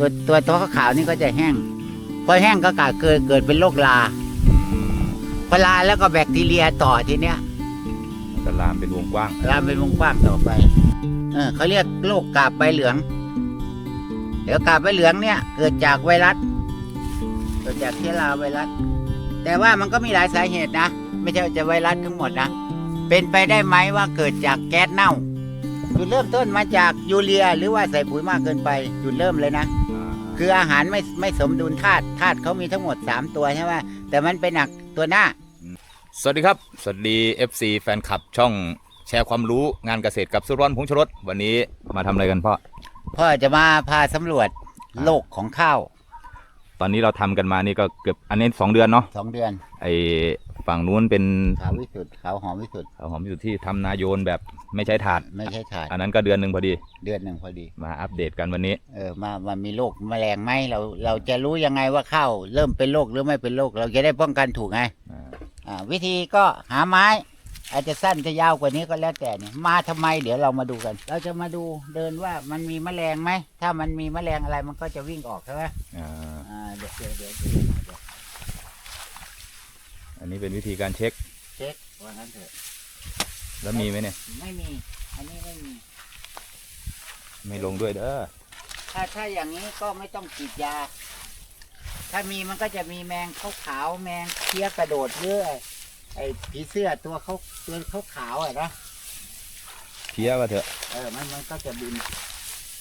ตัวตัวตัวขาวๆนี่ก็จะแห้ง พอแห้งก็เกิดเกิดเป็นโรคลาพอลาแล้วก็แบคทีเรียต่อทีเนี้ยจะลามเป็นวงกว้าง ลามเป็นวงกว้างต่อไป เออเขาเรียกโรคกาบใบเหลือง เดี๋ยวกาบใบเหลืองเนี่ย เกิดจากไวรัส เกิดจากเชื้อราไวรัส แต่ว่ามันก็มีหลายสาเหตุนะ ไม่ใช่ว่าจะไวรัสทั้งหมดนะ เป็นไปได้ไหมว่าเกิดจากแก๊สเน่า จุดเริ่มต้นมาจากยูเรีย หรือว่าใส่ปุ๋ยมากเกินไป จุดเริ่มเลยนะ คืออาหารไม่ไม่สมดุลธาตุธาตุเขามีทั้งหมด 3 ตัวใช่ไหมแต่มันเป็นหนักตัวหน้า สวัสดีครับ สวัสดี FC แฟนคลับช่องแชร์ความรู้งานเกษตรกับสุรอนพงษ์ชรสวันนี้มาทำอะไรกันพ่อ พ่อจะมาพาสำรวจโลกของข้าว ตอนนี้เราทำกันมานี่ก็เกือบอันนี้สองเดือนเนาะสองเดือนไอฝั่งนู้นเป็นขาววิสุทธ์ขาวหอมวิสุทธ์ข้าวหอมอยู่ที่ทำนาโยนแบบไม่ใช้ถาด ไม่ใช่ถ่ายอันนั้นก็เดือนหนึ่งพอดีเดือนหนึ่งพอดี มาอัปเดตกันวันนี้ เออมามันมีโรคแมลงไหมเราเราจะรู้ยังไงว่าข้าวเริ่มเป็นโรคหรือไม่เป็นโรคเราจะได้ป้องกันถูกไงอ่า อ่าวิธีก็หาไม้ อาจจะสั้นจะยาวกว่านี้ก็แล้วแต่เนี่ยมาทำไมเดี๋ยวเรามาดูกัน เราจะมาดูเดินว่ามันมีแมลงไหม ถ้ามันมีแมลงอะไรมันก็จะวิ่งออกใช่ไหมอ่าอ่าเดี๋ยวเดี๋ยวเดี๋ยวเดี๋ยวอันนี้เป็นวิธีการเช็ค เช็คว่างั้นเถอะ แล้วมีไหมเนี่ย ไม่มี อันนี้ไม่มี ไม่ลงด้วยเด้อถ้าถ้าอย่างนี้ก็ไม่ต้องฉีดยา ถ้ามีมันก็จะมีแมงขาวขาวๆแมงเคี้ยกระโดดเรื่อย ไอ้ผีเสื้อตัวเขาตัวเขาขาวๆอะนะเพี้ยว่าเถอะ เออมันมันก็จะบิน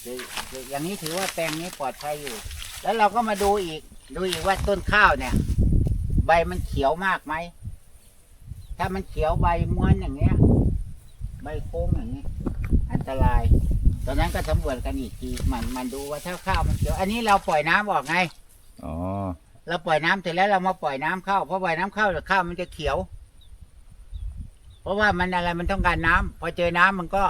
เดี๋ยวเดี๋ยวอย่างนี้ถือว่าแปลงนี้ปลอดภัยอยู่ แล้วเราก็มาดูอีก ดูอีกว่าต้นข้าวเนี่ย ใบมันเขียวมากไหม ถ้ามันเขียวใบม้วนอย่างเงี้ย ใบโค้งอย่างนี้อันตราย ตอนนั้นก็สำรวจกันอีกทีมันมันดูว่าถ้าข้าวมันเขียว อันนี้เราปล่อยน้ำออกไง อ๋อ เราปล่อยน้ำเสร็จแล้วเรามาปล่อยน้ำเข้าเพราะปล่อยน้ำเข้าข้าวมันจะเขียว เพราะว่ามันอะไรมันต้องการน้ำพอเจอน้ำมันก็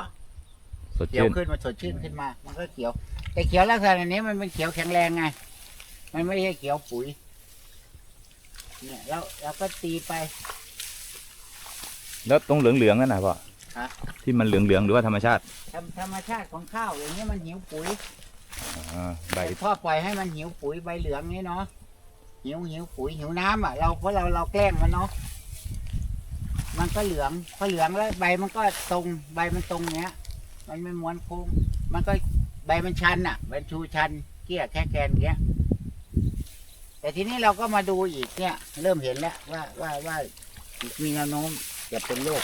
สดเขียวชื่นขึ้นมาสดชื่นขึ้นมา มันก็เขียว แต่เขียวลักษณะนี้มันเป็นเขียวแข็งแรงไง มันไม่ใช่เขียวปุ๋ย เนี่ยเราเราก็ตีไป แล้วตรงเหลืองๆนั่นนะพ่อฮะ ที่มันเหลืองๆหรือว่าธรรมชาติธรรมธรรมชาติของข้าวอย่างนี้มันหิวปุ๋ย อ่าใบพ่อปล่อยให้มันหิวปุ๋ยใบเหลืองนี่เนาะหิวหิวปุ๋ยหิวน้ำอะเราเพราะเราเราแกล้งมันเนาะ มันก็เหลืองพอเหลืองแล้วใบมันก็ตรงใบมันตรงเนี้ย มันไม่ม้วนโค้ง มันก็ใบมันชันอะใบชูชันเกี้ยแค่แกนอย่างเงี้ย แต่ทีนี้เราก็มาดูอีกเนี่ย เริ่มเห็นแล้วว่าว่าว่ามีแนวโน้มจะเป็นโรค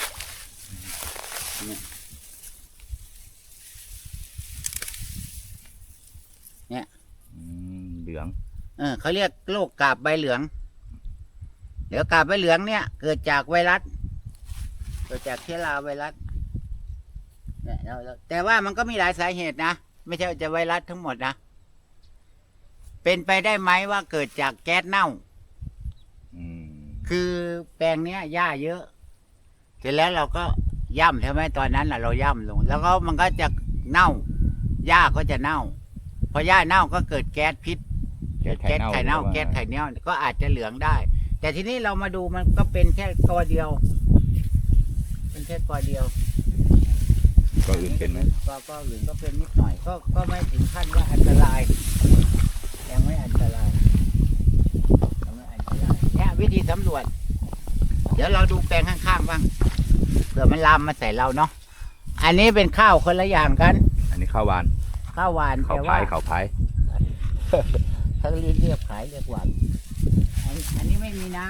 เนี่ยอืมเหลือง เออเขาเรียกโรคกาบใบเหลือง เดี๋ยวกาบใบเหลืองเนี่ย เกิดจากไวรัส เกิดจากเชื้อราไวรัสเนี่ยเราเราแต่ว่ามันก็มีหลายสาเหตุนะ ไม่ใช่ว่าจะไวรัสทั้งหมดนะ เป็นไปได้ไหมว่าเกิดจากแก๊สเน่า อืมคือแปลงเนี้ยหญ้าเยอะ เสร็จแล้วเราก็ย่ำใช่ไหมตอนนั้นน่ะเราย่ำลง แล้วก็มันก็จะเน่าหญ้าก็จะเน่า พอหญ้าเน่าก็เกิดแก๊สพิษ แก๊สไข่แก๊สเน่าไข่เน่าหรือว่า แก๊สไข่เน่าก็อาจจะเหลืองได้ แต่ทีนี้เรามาดูมันก็เป็นแค่ตัวเดียว เป็นแค่ตัวเดียวก็อื่นเป็นไหมก็ก็อื่นก็เป็นนิดหน่อย ก็ก็ไม่ถึงขั้นว่าอันตราย ยังไม่อันตรายยังไม่อันตรายเนี่ยวิธีสำรวจ เดี๋ยวเราดูแปลงข้างๆบ้างเผื่อมันลามมาใส่เราเนาะอันนี้เป็นข้าวคนละอย่างกัน อันนี้ข้าวหวานข้าวหวานข้าวแต่พาว่ายข้าวพายเขาเรียกเรียกขายเรียกหวานอันอันนี้ไม่มีน้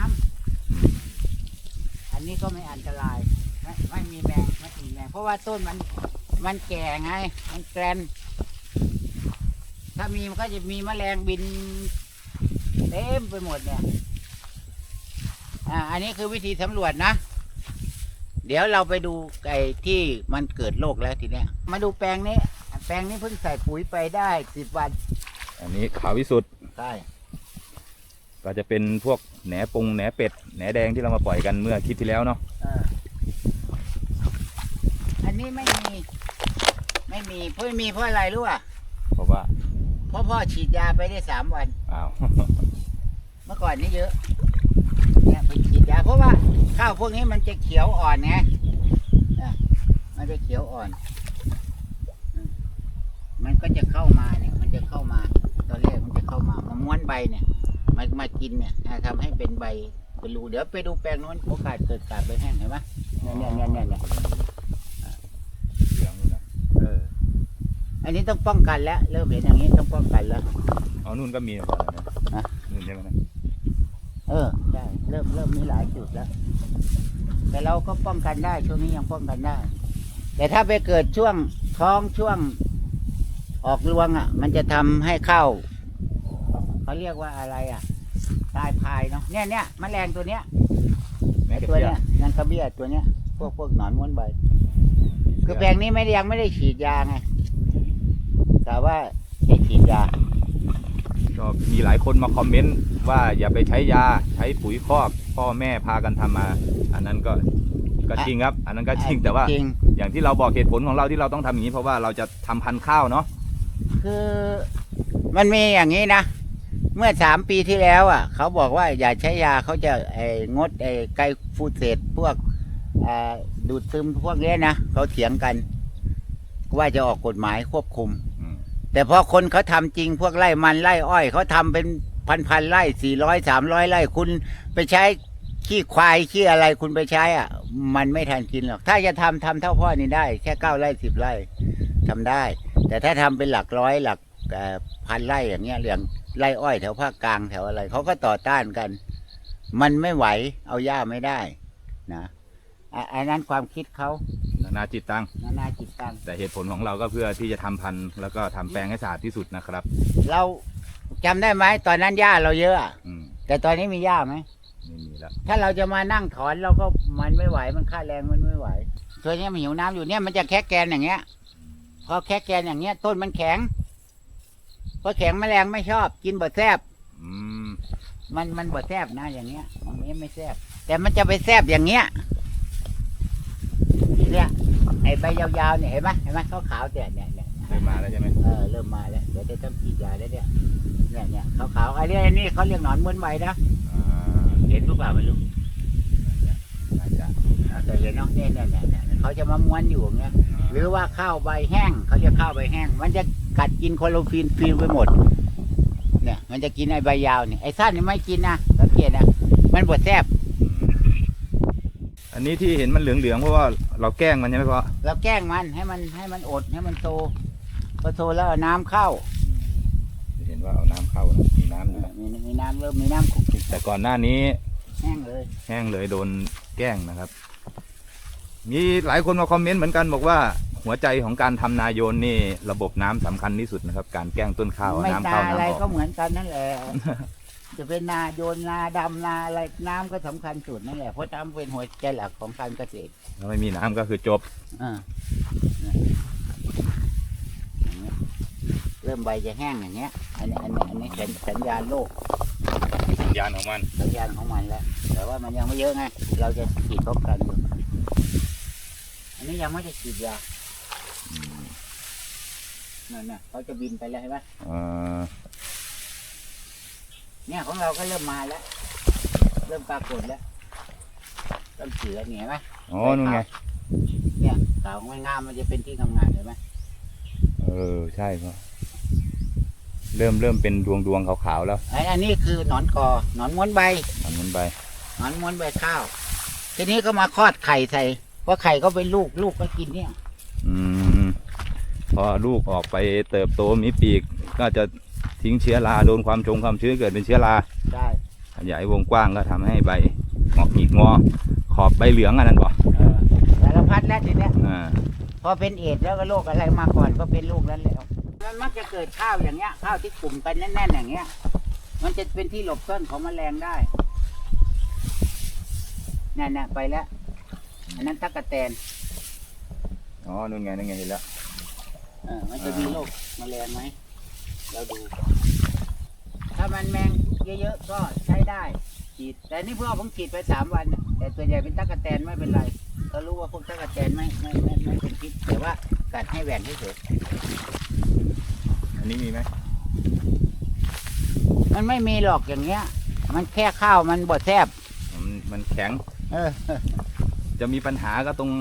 ำอันนี้ก็ไม่อันตราย ไม่ไม่มีแมงไม่มีแมงเพราะว่าต้นมันมันแก่ไง มันแกรนถ้ามีมันก็จะมีแมลงบินเต็มไปหมดเนี่ย อ่า อันนี้คือวิธีสำรวจนะ เดี๋ยวเราไปดูไอ้ที่มันเกิดโรคแล้วทีเนี้ย มาดูแปลงนี้ แปลงนี้เพิ่งใส่ปุ๋ยไปได้สิบวัน อันนี้ขาววิสุทธ์ใช่ก็จะเป็นพวกแหนปงแหนเป็ดแหนแดงที่เรามาปล่อยกันเมื่อคลิปที่แล้วเนาะเอออันนี้ไม่มี ไม่มีเพราะไม่มีเพราะอะไรรู้ป่ะเพราะว่าเพราะพ่อฉีดยาไปได้สามวัน อ้าว เมื่อก่อนนี่เยอะ เนี่ยไปฉีดยาเพราะว่าข้าวพวกนี้มันจะเขียวอ่อนไงอะมันจะเขียวอ่อนอืมมันก็จะเข้ามาเนี่ย มันจะเข้ามาตอนแรกเนี่ยมามากินเนี่ยนะทำให้เป็นใบเป็นรูเดี๋ยวไปดูแปลงโน้นโอกาสเกิดกาบใบแห้งเห็นไหมเนี่ยเนี่ยเนี่ยเนี่ยเนี่ย เหลืองนู่นนะเออ อันนี้ต้องป้องกันแล้ว เริ่มเห็นอย่างนี้ต้องป้องกันแล้ว อ๋อนู่นก็มีนะพ่อนะฮะนู่นใช่ไหมนะเออใช่เริ่มเริ่มมีหลายจุดแล้ว แต่เราก็ป้องกันได้ช่วงนี้ยังป้องกันได้ แต่ถ้าไปเกิดช่วงท้องช่วงออกรวงอะ มันจะทำให้เข้าวเขาเรียกว่าอะไรอะตายพายเนาะเนี่ยเนี่ยแมลงตัวเนี้ยแม่ไอ้เก็บตัวเบี้ยเนี้ยนังกระเบี้ยตัวเนี้ยพวกพวกหนอนม้วนใบคือแปลงนี้ไม่ได้ยังไม่ได้ฉีดยาไง แต่ว่าจะฉีดยาก็มีหลายคนมาคอมเมนต์ว่าอย่าไปใช้ยาใช้ปุ๋ยคอกพ่อแม่พากันทำมา อันนั้นก็ก็จริงครับ อันนั้นก็จริงแต่ว่าจริงอย่างที่เราบอกเหตุผลของเราที่เราต้องทำอย่างนี้ เพราะว่าเราจะทำพันธุ์ข้าวเนาะคือมันมีอย่างนี้นะ เมื่อสามปีที่แล้วอะ เขาบอกว่าอย่าใช้ยาเขาจะไอ้งดไอ้ไกลฟูดเศษพวกอ่าดูดซึมพวกเนี้ยนะเขาเถียงกันว่าจะออกกฎหมายควบคุมอืม แต่พอคนเขาทำจริงพวกไร่มันไร่อ้อยเขาทำเป็นพันพันๆไร่สี่ร้อยสามร้อยไร่คุณไปใช้ขี้ควายขี้อะไรคุณไปใช้อะ มันไม่ทันกินหรอก ถ้าจะทำทำเท่าพ่อนี่ได้ แค่เก้าไร่สิบไร่ทำได้ แต่ถ้าทำเป็นหลักร้อยหลักพันไร่อย่างเงี้ยเรื่องไร่อ้อยแถวภาคกลางแถวอะไรเขาก็ต่อต้านกัน มันไม่ไหวเอาหญ้าไม่ได้นะอะอันนั้นความคิดเขา นานาจิตตัง นานาจิตตัง แต่เหตุผลของเราก็เพื่อที่จะทำพันธุ์แล้วก็ทำแปลงให้สะอาดที่สุดนะครับเราจำได้ไหมตอนนั้นหญ้าเราเยอะอะอืมแต่ตอนนี้มีหญ้าไหม ไม่มีแล้วถ้าเราจะมานั่งถอนเราก็มันไม่ไหวมันค่าแรงมันไม่ไหวตัวเนี้ยมันหิวน้ำอยู่เนี่ยมันจะแคะแกนอย่างเงี้ย พอแคะแกนอย่างเงี้ย ต้นมันแข็งพอแข็งแมลงไม่ชอบ กินบดแซบอืมมันมันบดแซบนะอย่างเงี้ยมันไม่ไม่แซบแต่มันจะไปแซบอย่างเงี้ยเนี่ย ไอ้ใบยาวๆเนี่ยเห็นไหมเห็นไหมขาวๆเนี่ยเนี่ยเนี่ยเริ่มมาแล้วใช่ไหมเออเริ่มมาแล้วเดี๋ยวจะต้องฉีดยาแล้วเนี่ยเนี่ยเนี่ยขาวๆไอ้เนี่ยไอ้นี่เขาเรียกหนอนม้วนใบนะอ่าเห็นหรือเปล่าไม่รู้น่าจะแต่เห็นเนาะเนี่ยเนี่ยเนี่ยเนี่ยเขาจะมาม้วนอยู่อย่างเงี้ยหรือว่าข้าวใบแห้งเขาจะข้าวใบแห้ง มันจะกัดกินโคโลฟินฟิลไปหมด เนี่ย มันจะกินไอ้ใบยาวเนี่ยไอ้สั้นนี่ไม่กินนะสังเกตนะมันบดแซบอันนี้ที่เห็นมันเหลืองๆเพราะว่า เราแกล้งมันใช่ไหมพ่อเราแกล้งมันให้มันให้มันอดให้มันโตพอโตแล้วเอาน้ำเข้าเห็นว่าเอาน้ำเข้านะมีน้ำอยู่นะมีมีน้ำเริ่มมีน้ำขุกขิกแต่ก่อนหน้านี้แห้งเลย แห้งเลยโดนแกล้งนะครับ มีหลายคนมาคอมเมนต์เหมือนกันบอกว่า หัวใจของการทำนาโยนนี่ระบบน้ำสำคัญที่สุดนะครับ การแกล้งต้นข้าวไม่น้ำนาเข้าอะไรน้ำอก็อกเหมือนกันนั่นแหละ จะเป็นนาโยนนาดำนาอะไรน้ำก็สำคัญสุดนั่นแหละเพราะน้ำเป็นหัวใจหลักของการเกษตรถ้าไม่มีน้ำก็คือจบ อ่าเนี่ยอย่างเงี้ยเริ่มใบจะแห้งอย่างเงี้ย อันนี้อันนี้อันนี้สัญสัญญาณโลกสัญญาณของมัน สัญญาณของมันแล้วแต่ว่ามันยังไม่เยอะไงเราจะฉีดพบกันอยู่อันนี้ยังไม่ได้ฉีดยานั่นน่ะเขาจะบินไปแล้วเห็นไหมเอ่อ เนี่ยของเราก็เริ่มมาแล้ว เริ่มปรากฏแล้วเริ่มฉีดแล้วเนี่ยเห็นไหมอ๋อนู่นไง เนี่ยขาวมันงามมันจะเป็นที่ทำงานเห็นไหมเออ ใช่ครับเริ่มเริ่มเป็นดวงดวงๆขาวๆแล้วไอ้อันนี้คือหนอนกอหนอนม้วนใบทำมันไปหนอนม้วนใบข้าว ทีนี้ก็มาคลอดไข่ใส่เพราะไข่ก็เป็นลูกลูกก็กินเนี่ย อืมพอลูกออกไปเติบโตมีปีกก็จะ ทิ้งเชื้อราโดนความชงความชื้นเกิดเป็นเชื้อราได้ขยายวงกว้างก็ทำให้ใบงอกหงิกงอ ขอบใบเหลืองอันนั้นบ่เออสารพัดแล้วทีเนี้ยอ่าพอเป็นเอดส์แล้วก็โรคอะไรมาก่อนก็เป็นลูกนั้นแล้วมันมักจะเกิดข้าวอย่างเงี้ยข้าวที่กลุ่มกันแน่นๆอย่างเงี้ย มันจะเป็นที่หลบซ่อนของแมลงได้นั่นน่ะไปแล้วอันนั้นตั๊กแตนอ๋อนู่นไงนู่นไงเห็นแล้ว เออมันจะมีโรคแมลงไหม เราดู ถ้ามันแมงเยอะๆก็ใช้ได้ฉีดแต่นี่เพื่อผมฉีดไปสามวันน่ะแต่ตัวใหญ่เป็นตั๊กแตนไม่เป็นไรเขารู้ว่าพวกตั๊กแตนไม่ไม่ไม่ไม่เป็นพิษแต่ว่ากัดให้แหวนเฉยอันนี้มีไหมๆมันไม่มีหรอกอย่างเงี้ย มันแค่ข้าวมันบดแทบมันมันแข็ง เออ จะมีปัญหาก็ตรง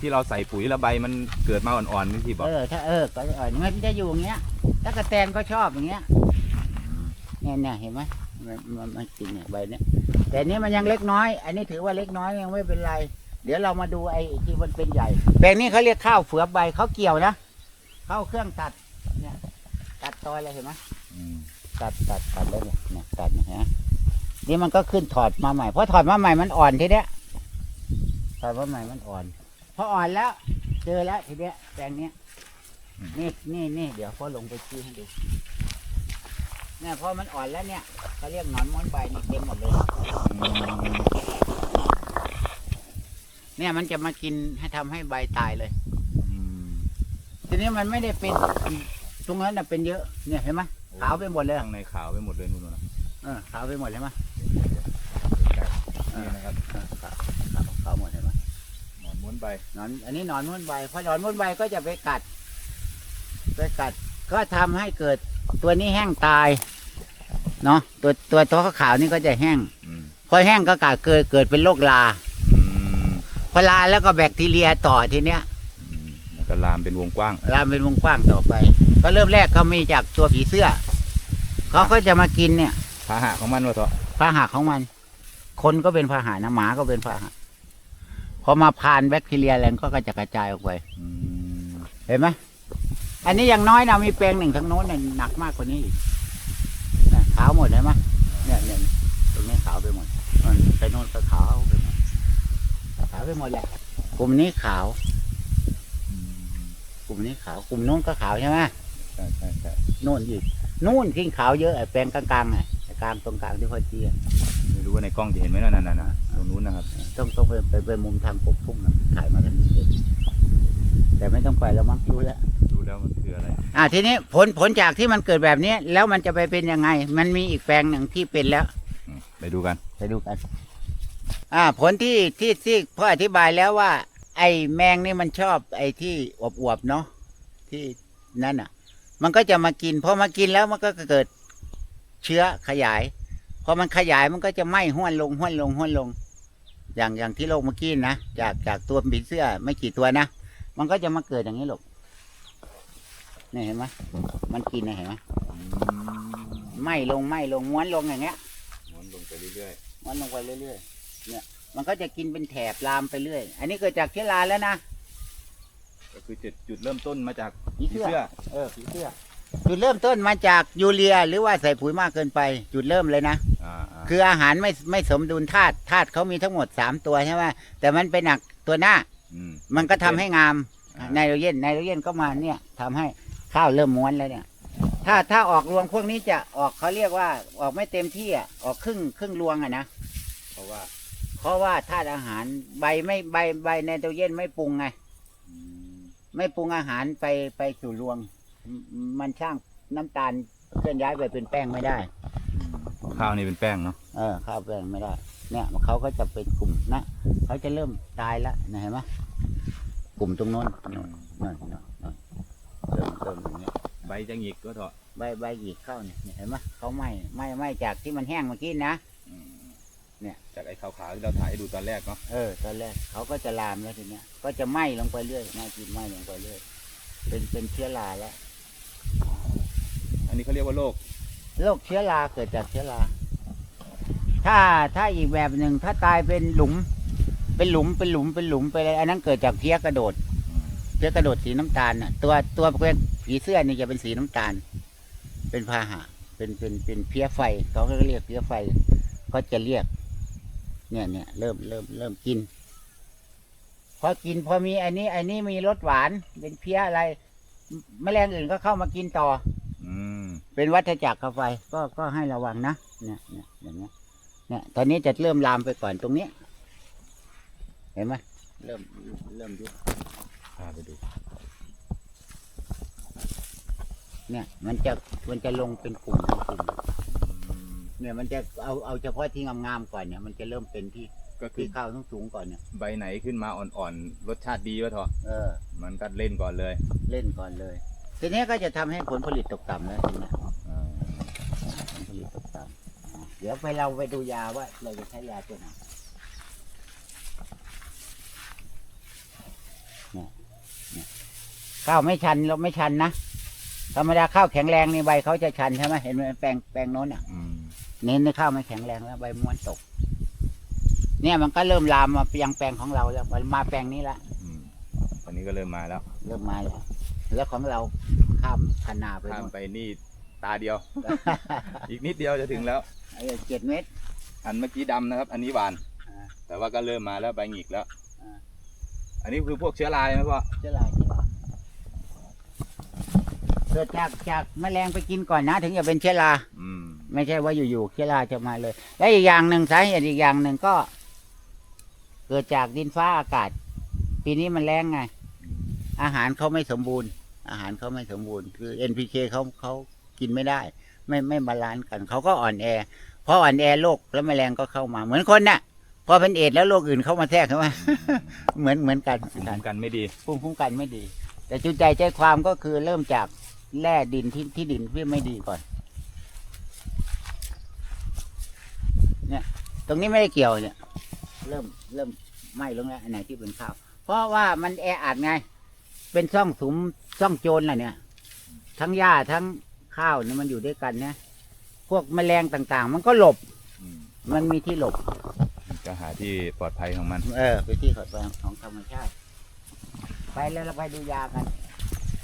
ที่เราใส่ปุ๋ยแล้วใบมันเกิดมาอ่อนๆนี่ที่บอกเออถ้าเออก็เออมันจะอยู่อย่างเงี้ยตั๊กแตนก็ชอบอย่างเงี้ยเนี่ยเนี่ยเห็นไหมมันมันมันกินเนี่ยใบเนี้ยแต่อันนี้มันยังเล็กน้อย อันนี้ถือว่าเล็กน้อยยังไม่เป็นไร เดี๋ยวเรามาดูไอ้ที่มันเป็นใหญ่แปลงนี้เขาเรียกข้าวเฟือบใบเขาเกี่ยวนะเข้าเครื่องตัดเนี่ยตัดตอยเลยเห็นไหมอืมตัดตัดตัดแล้วเนี่ยเนี่ยตัดเนี่ยฮะนี่มันก็ขึ้นถอดมาใหม่เพราะถอดมาใหม่มันอ่อนทีเนี้ย ถอดมาใหม่มันอ่อนพออ่อนแล้ว เจอแล้วทีเนี้ยแปลงเนี้ยนี่นี่นี่เดี๋ยวพ่อลงไปชี้ให้ดูเนี่ยพอมันอ่อนแล้วเนี่ยเขาเรียกหนอนม้วนใบนี่เต็มหมดเลย เนี่ยมันจะมากินให้ทำให้ใบตายเลยอืมทีนี้มันไม่ได้เป็นตรงนั้นน่ะเป็นเยอะ เนี่ยเห็นไหมขาวไปหมดเลยข้างในขาวไปหมดเลยนู่นนะเออขาวไปหมดเลยมั้ยนี่นะครับ ขาวขาวขาวหมดเลยมั้ย หมอ นม้วนใบหนอน อันนี้หนอนม้วนใบพอหนอนม้วนใบก็จะไปกัด ไปกัด ก็ทำให้เกิดตัวนี้แห้งตาย เนาะตัวตัวตัวขาวๆนี่ก็จะแห้งอืมพอแห้งก็เกิดเกิดเป็นโรคลาอืมพอลาแล้วก็แบคทีเรียต่อทีเนี้ยอืมแล้วก็ลามเป็นวงกว้าง ลามเป็นวงกว้างต่อไป ก็เริ่มแรกก็มีจากตัวผีเสื้อเขาก็จะมากินเนี่ยพาหะของมันว่าเถอะพาหะของมัน คนก็เป็นพาหะนะหมาก็เป็นพาหะ พอมาพานแบคทีเรียแล้วก็กระจายออกไปอืมเห็นไหมอันนี้ยังน้อยนะมีแปลงหนึ่งทางโน้นเนี่ยหนักมากกว่านี้อีกน่ะขาวหมดเห็นไหมเนี่ยเนี่ยตรงนี้ขาวไปหมดมันไปโน้นก็ขาวไปหมดขาวไปหมดแหละกลุ่มนี้ขาวอืมกลุ่มนี้ขาวกลุ่มโน้นก็ขาวใช่ไหมใช่ใช่ใช่โน่นอีกนู่นทิ้งขาวเยอะไอ้แปลงกลางๆไงไอ้ กลางตรงกลางที่พอจีอะไม่รู้ว่าในกล้องจะเห็นไหมนั่นนั่นน่ะตรงนู้นนะครับต้องต้องไปไปไปมุมทางปกพุ่งนะถ่ายมาทางนี้เลยแต่ไม่ต้องไปแล้วมั้งรู้แล้วดูแล้วมันคืออะไรอ่าทีนี้ผลผลจากที่มันเกิดแบบนี้ แล้วมันจะไปเป็นยังไง มันมีอีกแปลงหนึ่งที่เป็นแล้ว อืมไปดูกันไปดูกันอ่าผลที่ที่ที่พ่ออธิบายแล้วว่า ไอ้แมงนี่มันชอบไอ้ที่อวบๆเนาะที่นั่นอะ มันก็จะมากินพอมากินแล้วมันก็เกิด เชื้อขยาย พอมันขยายมันก็จะไหม้ห้วนลงห้วนลงห้วนลง อย่างอย่างที่โลกเมื่อกี้นะจากจากตัวผีเสื้อไม่กี่ตัวนะมันก็จะมาเกิดอย่างนี้หรอกนี่เห็นไหมมันกินนะเห็นไหมอืมไหม้ลงไหม้ลงม้วนลงอย่างเงี้ยม้วนลงไปเรื่อยม้วนลงไปเรื่อยๆเนี่ย มันก็จะกินเป็นแถบลามไปเรื่อย อันนี้เกิดจากเชื้อราแล้วนะๆก็คือจุดจุดเริ่มต้นมาจากผีผีเสื้อเสื้อ เออผีเสื้อ จุดเริ่มต้นมาจากยูเรียหรือว่าใส่ปุ๋ยมากเกินไป จุดเริ่มเลยนะอ่าอ่าคืออาหารไม่ไม่สมดุลธาตุธาตุเขามีทั้งหมดสามตัวใช่ไหมแต่มันไปหนักตัวหน้าอืมมันก็ทำให้งามอ่าไนโตรเจนไนโตรเจนก็มาเนี่ยทำให้ข้าวเริ่มม้วนแล้วเนี่ย ถ้าถ้าออกรวงพวกนี้จะออกเขาเรียกว่าออกไม่เต็มที่อะออกครึ่งครึ่งรวงอะนะเพราะว่า เพราะว่าธาตุอาหารใบไม่ใบใบไนโตรเจนไม่ปรุงไงอืมไม่ปรุงอาหารไปไปสู่รวง มมันช่างน้ำตาลเคลื่อนย้ายไปเป็นแป้งไม่ได้ ข้าวนี่เป็นแป้งเนาะเออข้าวแป้งไม่ได้ เนี่ยเขาก็จะเป็นกลุ่มนะเขาจะเริ่มตายแล้วนะเห็นไหมกลุ่มตรงโน้นโน้นโน้นโน้นโน้นเริ่มเริ่มอย่างเงี้ยใบจะหงิกก็เถอะใบใบหยีกเข้าเนี่ยเห็นไหมเขาไหม้ไหม้ไหม้จากที่มันแห้งเมื่อกี้นะ อืมเนี่ย จากไอ้ขาวๆที่เราถ่ายให้ดูตอนแรกเนาะเออตอนแรกเขาก็จะลามแล้วทีเนี้ย ก็จะไหม้ลงไปเรื่อยไหม้กินไหม้ลงไปเรื่อย เป็นเป็นเชื้อราแล้วอั นนี้เขาเรียกว่าโรคโรคเชื้อราเกิดจากเชื้อราถ้าถ้าอีกแบบหนึ่งถ้าตายเป็นหลุม เป็นหลุมเป็นหลุมเป็นหลุมไปเลยอันนั้นเกิดจากเพี้ยกระโดด เพี้ยกระโดดสีน้ำตาลน่ะ ตัวตัวเป็นผีเสื้อนี่จะเป็นสีน้ำตาล เป็นพาหะเป็นเป็นเป็นเพี้ยไฟเขาก็เรียกเพี้ยไฟก็จะเรียก เนี่ยเนี่ยเริ่มเริ่มเริ่มกินพอกินพอมีอันนี้อันนี้มีรสหวานเป็นเพี้ยอะไรแมลงอื่นก็เข้ามากินต่อ เป็นวัฏจักรเข้าไปก็ก็ให้ระวังนะเนี่ยเนี่ยอย่างเงี้ยเนี่ยตอนนี้จะเริ่มลามไปก่อนตรงเนี้ยเห็นไหมเริ่มเริ่มยุบพาไปดู เนี่ยมันจะมันจะลงเป็นกลุ่มเป็นกลุ่มอืมเนี่ยมันจะเอาเอาเฉพาะที่งามๆก่อนเนี่ย มันจะเริ่มเป็นที่ก็คืที่อข้าวสูงสูงๆก่อนเนี่ย ใบไหนขึ้นมาอ่อนๆรสชาติดีวะเถอะเออ มันก็เล่นก่อนเลย เล่นก่อนเลย ทีนี้ก็จะทำให้ผลผลิตตกต่ำแล้วทีเนี้ย อ่า ผลผลิตตกต่ำอะเดี๋ยวไปเราไปดูยาว่าเราจะใช้ยาตัวไหนเนี่ยเนี่ยข้าวไม่ชันเราไม่ชันนะธรรมดาข้าวแข็งแรงนี่ใบเขาจะชันใช่ไหมเห็นไหมแปลงแปลงโน้นอะอืมเน้นในข้าวไม่แข็งแรงแล้วใบม้วนตก เนี่ยมันก็เริ่มลามมายังแปลงของเราแล้วมาแปลงนี้ละอืมตอนนี้ก็เริ่มมาแล้ว เริ่มมาแล้วแล้วของเราข้ามคนาไปข้ามนู่นไปนี่ ตาเดียว อีกนิดเดียวจะถึงแล้ว ไอ้เจ็ดเมตรอันเมื่อกี้ดำนะครับ อันนี้หวาน อ่า แต่ว่าก็เริ่มมาแล้วใบหงิกแล้วอ่าอันนี้คือพวกเชื้อราใช่ไหมพ่อเชื้อราเกิดจากจากแมลงไปกินก่อนนะ ถึงจะเป็นเชื้อราอืม ไม่ใช่ว่าอยู่ๆเชื้อราจะมาเลย และอีกอย่างหนึ่งสาเหตุอีกอย่างหนึ่งก็ เกิดจากดินฟ้าอากาศ ปีนี้มันแรงไง อาหารเขาไม่สมบูรณ์ อาหารเขาไม่สมบูรณ์ คือ NPK เขาเขา กินไม่ได้ ไม่ไม่บาลานซ์กันเขาก็อ่อนแอพออ่อนแอโรคแล้วแมลงก็เข้ามา เหมือนคนน่ะพอเป็นเอดส์แล้วโรคอื่นเข้ามาแทรกเข้ามาเหมือนเหมือนกันภูมิคุ้มกันไม่ดีภูมิคุ้มกันไม่ดี แต่จุดใจใจความก็คือเริ่มจากแร่ดินที่ที่ดินที่ไม่ดีก่อน เนี่ย ตรงนี้ไม่ได้เกี่ยวเนี่ย เริ่มเริ่มไหม้ลงแล้วอันไหนที่เป็นข้าว เพราะว่ามันแออัดไง เป็นช่องสุมช่องโจรน่ะเนี่ย ทั้งหญ้าทั้ง ข้าวเนี่ยมันอยู่ด้วยกันนะ พวกแมลงต่างๆ มันก็หลบ อืมมันมีที่หลบ ก็หาที่ปลอดภัยของมัน เออไปที่ขอดของธรรมชาติ ไปแล้วเราไปดูยากัน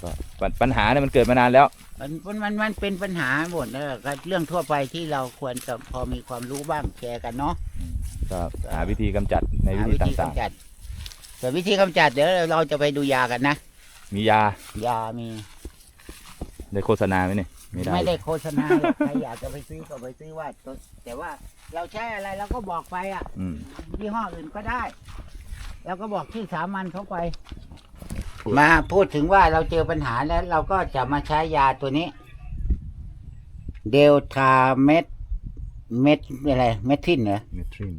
ก็ปัญปัญหาเนี่ยมันเกิดมานานแล้ว มันมันมันมันเป็นปัญหาหมดนะก็เรื่องทั่วไปที่เราควรจะพอมีความรู้บ้างแชร์กันเนาะก็หาวิธีกำจัดในวิหาธีต่างกำจัดแต่วิธีกำจัดเดี๋ยวเราจะไปดูยากันนะๆ มียา ยามีได้โฆษณาไหมเนี่ย ไม่ได้ ไม่ได้โฆษณาหรอกใครอยากจะไปซื้อก็ไปซื้อว่าตัวแต่ว่าเราใช้อะไรเราก็บอกไปอะอืมยี่ห้ออื่นก็ได้เราก็บอกที่อสามัญเขาไป มาพูดถึงว่าเราเจอปัญหาแล้วเราก็จะมาใช้ยาตัวนี้ เดลทาเมทเมทอะไร เมทินเหรอเมทริน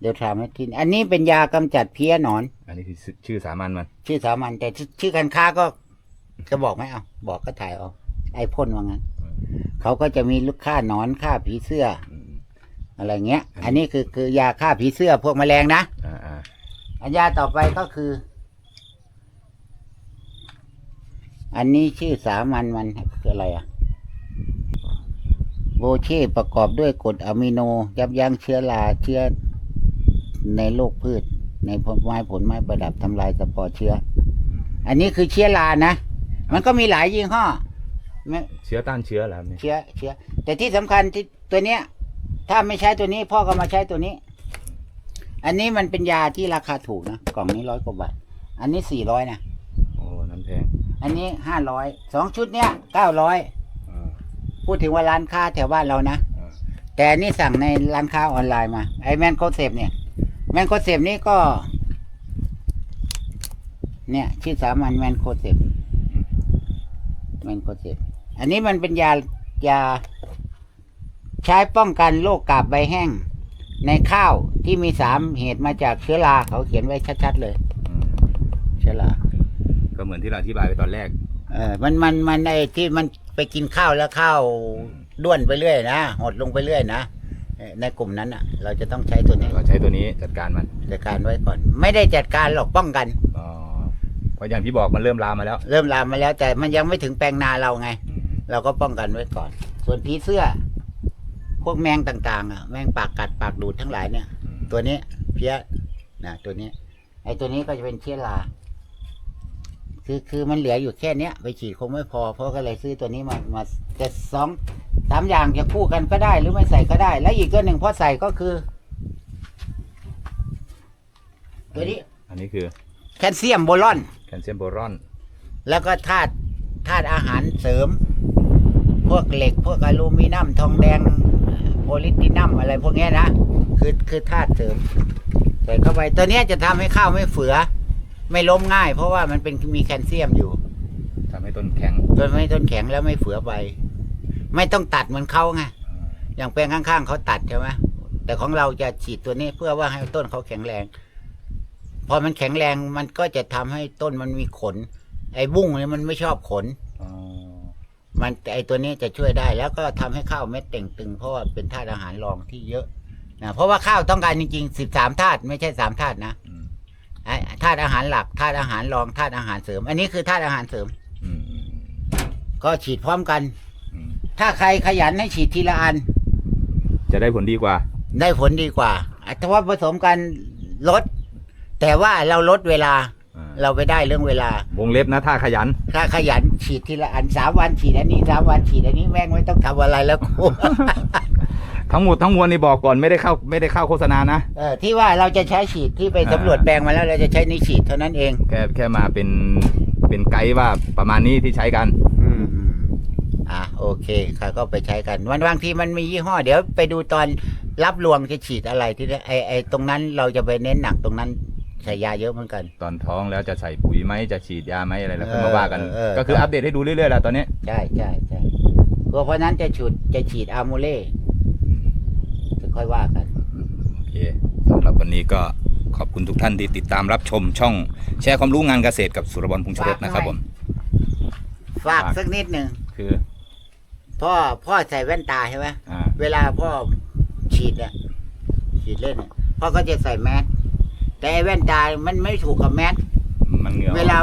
เดลทาเมทิน อันนี้เป็นยากำจัดเพี้ยหนอน อันนี้คือชื่อสามัญมัน ชื่อสามัญแต่ชื่อชื่อการค้าก็จะบอกไหมเอาบอกก็ถ่ายเอา ไอพ่นว่างั้นเขาก็จะมีลูกฆ่าหนอนฆ่าผีเสื้ออืมอะไรเงี้ย อันนี้คือคือยาฆ่าผีเสื้อพวกแมลงนะอ่าอ่าอันยาต่อไปก็คือ อันนี้ชื่อสามัญมันคืออะไรอะโบเช่ประกอบด้วยกรดอะมิโน ยับยั้งเชื้อราเชื้อในโรคพืช ในผลไม้ผลไม้ประดับทำลายสปอร์เชื้อ อันนี้คือเชื้อรานะ มันก็มีหลายยี่ห้อ ไม่เชื้อต้านเชื้อแล้วเนี่ยเชื้อเชื้อ แต่ที่สำคัญที่ตัวเนี้ย ถ้าไม่ใช้ตัวนี้พ่อก็มาใช้ตัวนี้ อันนี้มันเป็นยาที่ราคาถูกนะกล่องนี้ร้อยกว่าบาทอันนี้สี่ร้อยนะโอ้นั้นแพงอันนี้ห้าร้อยสองชุดเนี้ยเก้าร้อยอ่าพูดถึงว่าร้านค้าแถวบ้านเรานะ อ่าแต่อันนี่สั่งในร้านค้าออนไลน์มาไอแมนโคเซฟเนี่ย แมนโคเซฟนี่ก็ เนี่ย ชื่อสามัญแมนโคเซฟแมนโคเซฟ อันนี้มันเป็นยายาใช้ป้องกันโรคกาบใบแห้ง ในข้าวที่มีสามเหตุมาจากเชื้อราเขาเขียนไว้ชัดๆเลย อืมเชื้อราก็เหมือนที่เราอธิบายไปตอนแรก เออมันมันมันไอ้ที่มันไปกินข้าวแล้วข้าวด้วนไปเรื่อยนะหดลงไปเรื่อยนะเอ่อในกลุ่มนั้นอะ เราจะต้องใช้ตัวนี้ เราใช้ตัวนี้จัดการมันจัดการไว้ก่อน ไม่ได้จัดการหรอกป้องกัน อ๋อเพราะอย่างที่บอกมันเริ่มลามมาแล้ว เริ่มลามมาแล้วแต่มันยังไม่ถึงแปลงนาเราไง อืม เราก็ป้องกันไว้ก่อน ส่วนผีเสื้อ พวกแมงต่างๆอะแมงปากกัดปากดูดทั้งหลายเนี่ยอืมตัวนี้เพี้ยนะตัวนี้ ไอ้ตัวนี้ก็จะเป็นเชื้อราคือคือมันเหลืออยู่แค่เนี้ยไปฉีดคงไม่พอ เพราะก็เลยซื้อตัวนี้มามาแต่สองสามอย่างจะคู่กันก็ได้ หรือไม่ใส่ก็ได้ แล้วอีกตัวหนึ่งพอใส่ก็คือ ตัวนี้ อันนี้คือแคลเซียมโบรอน แคลเซียมโบรอน แล้วก็ธาตุธาตุอาหารเสริม พวกเหล็ก พวกอลูมิเนียมทองแดงโพลิตินัมอะไรพวกเนี้ยนะคือคือธาตุเสริมใส่เข้าไปตัวเนี้ยจะทำให้ข้าวไม่เฟือ ไม่ล้มง่าย เพราะว่ามันเป็นมีแคลเซียมอยู่ทำให้ต้นแข็งต้นไม่ต้นแข็งแล้วไม่เฟือใบไม่ต้องตัดเหมือนเขาไงอ่าอย่างแปลงข้างๆเขาตัดใช่ไหมแต่ของเราจะฉีดตัวนี้เพื่อว่าให้ต้นเขาแข็งแรง พอมันแข็งแรงมันก็จะทำให้ต้นมันมีขน ไอ้บุ้งเนี่ยมันไม่ชอบขนอ๋อ มันไอตัวนี้จะช่วยได้ แล้วก็ทำให้ข้าวเม็ดเต่งตึงเพราะว่าเป็นธาตุอาหารรองที่เยอะนะเพราะว่าข้าวต้องการจริงๆสิบสามธาตุไม่ใช่สามธาตุนะอืมไอ้ธาตุอาหารหลักธาตุอาหารรองธาตุอาหารเสริม อันนี้คือธาตุอาหารเสริมอืมอืมก็ฉีดพร้อมกันอืมถ้าใครขยันให้ฉีดทีละอัน จะได้ผลดีกว่า ได้ผลดีกว่าแต่ว่าผสมกันลด แต่ว่าเราลดเวลาอ่า เราไปได้เรื่องเวลา วงเล็บนะถ้าขยัน ถ้าขยันฉีดทีละอันสามวันฉีดอันนี้สามวันฉีดอันนี้แม่งไม่ต้องทำอะไรแล้วกู ทั้งหมดทั้งมวลนี่บอกก่อนไม่ได้เข้าไม่ได้เข้าโฆษณานะ เออที่ว่าเราจะใช้ฉีดที่ไปสำรวจแปลงมาแล้วเราจะใช้นี่ฉีดเท่านั้นเองแค่แค่มาเป็นเป็นไกด์ว่าประมาณนี้ที่ใช้กันอืมอืมอะโอเคค่ะก็ไปใช้กัน วันบางทีมันมียี่ห้อ เดี๋ยวไปดูตอนรับรวงจะฉีดอะไรที่ไอไอตรงนั้นเราจะไปเน้นหนักตรงนั้น ใส่ยาเยอะเหมือนกัน ตอนท้องแล้วจะใส่ปุ๋ยไหมจะฉีดยาไหมอะไรแล้วเออค่อยมาว่ากัน เออก็คืออัปเดตให้ดูเรื่อยๆแหละตอนนี้ใช่ใช่ใช่ก็เพราะนั้นจะฉุดจะฉีดอาร์โมเล่จะค่อยว่ากัน โอเคสำหรับวันนี้ก็ขอบคุณทุกท่านที่ติดตามรับชมช่อง แชร์ความรู้งานเกษตรกับสุรบลพงษ์ชรสนะครับผม ฝากฝาก สักนิดหนึ่งคือพ่อพ่อใส่แว่นตาใช่ไหมอ่าเวลาพ่อฉีดเนี่ยฉีดเล่นเนี่ยพ่อก็จะใส่แมส แต่ไอ้แว่นตา มันไม่ถูกกับแมสมันเหงื่อเวลา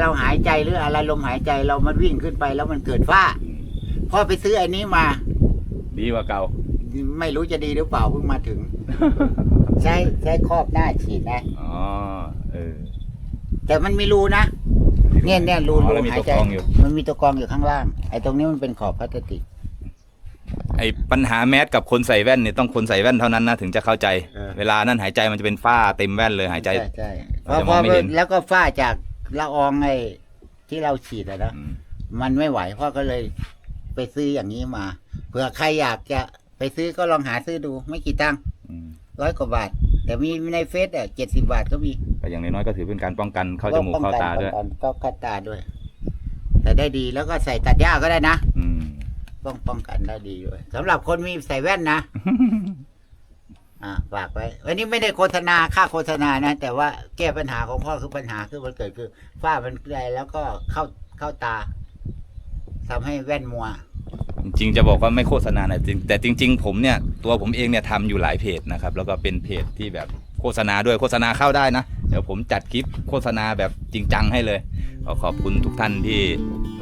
เราหายใจหรืออะไรลมหายใจเรามันวิ่งขึ้นไปแล้วมันเกิดฝ้าอืมพ่อไปซื้ออันนี้มา ดีกว่าเก่า ไม่รู้จะดีหรือเปล่าเพิ่งมาถึง ใช้ใช้ครอบหน้าฉีดนะ อ๋อเออแต่มันมีรูนะเนี่ยเนี่ยรูอ๋อรูแล้วมีหายตัวใจกรองอยู่มันมีตัวกรองอยู่ข้างล่างไอ้ตรงนี้มันเป็นขอบพลาสติก ไอ้ปัญหาแมสกับคนใส่แว่นเนี่ยต้องคนใส่แว่นเท่านั้นนะถึงจะเข้าใจ เออ เวลานั่นหายใจมันจะเป็นฝ้าเต็มแว่นเลยหายใจ ใช่ใช่เพเราราะจะเพมองราะไม่เห็น แล้วก็ฝ้าจากละอองไอ้ที่เราฉีดอะนะ อืมมันไม่ไหวพ่อก็เลยไปซื้ออย่างนี้มา เผื่อใครอยากจะไปซื้อก็ลองหาซื้อดู ไม่กี่ตังค์อืมร้อยกว่าบาท แต่มีในเฟซอะเจ็ดสิบาทก็มีแต่อย่างน้อยๆก็ถือเป็นการป้องกันเข้าจมูกป้องเข้ากันตาด้วย ป้องกันเข้าเข้าตาด้วย แต่ได้ดีแล้วก็ใส่ตัดหญ้าก็ได้นะ อืม ป้องป้องกันได้ดีด้วยสำหรับคนมีใส่แว่นนะ อ่าฝากไว้วันนี้ไม่ได้โฆษณาค่าโฆษณานะ แต่ว่าแก้ปัญหาของพ่อคือปัญหาคือมันเกิดคือ ฝ้ามันแดงแล้วก็เข้าเข้าตาทำให้แว่นมัว จริงๆจะบอกว่าไม่โฆษณานะจริงแต่จริง ๆ ผมเนี่ยตัวผมเองเนี่ยทำอยู่หลายเพจนะครับ แล้วก็เป็นเพจที่แบบโฆษณาด้วยโฆษณาเข้าได้นะเดี๋ยวผมจัดคลิปโฆษณาแบบจริงจังให้เลย ขอขอบคุณทุกท่านที่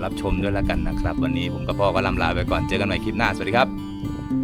รับชมด้วยแล้วกันนะครับ วันนี้ผมกับพ่อก็ลำลาไปก่อนเจอกันใหม่คลิปหน้าสวัสดีครับ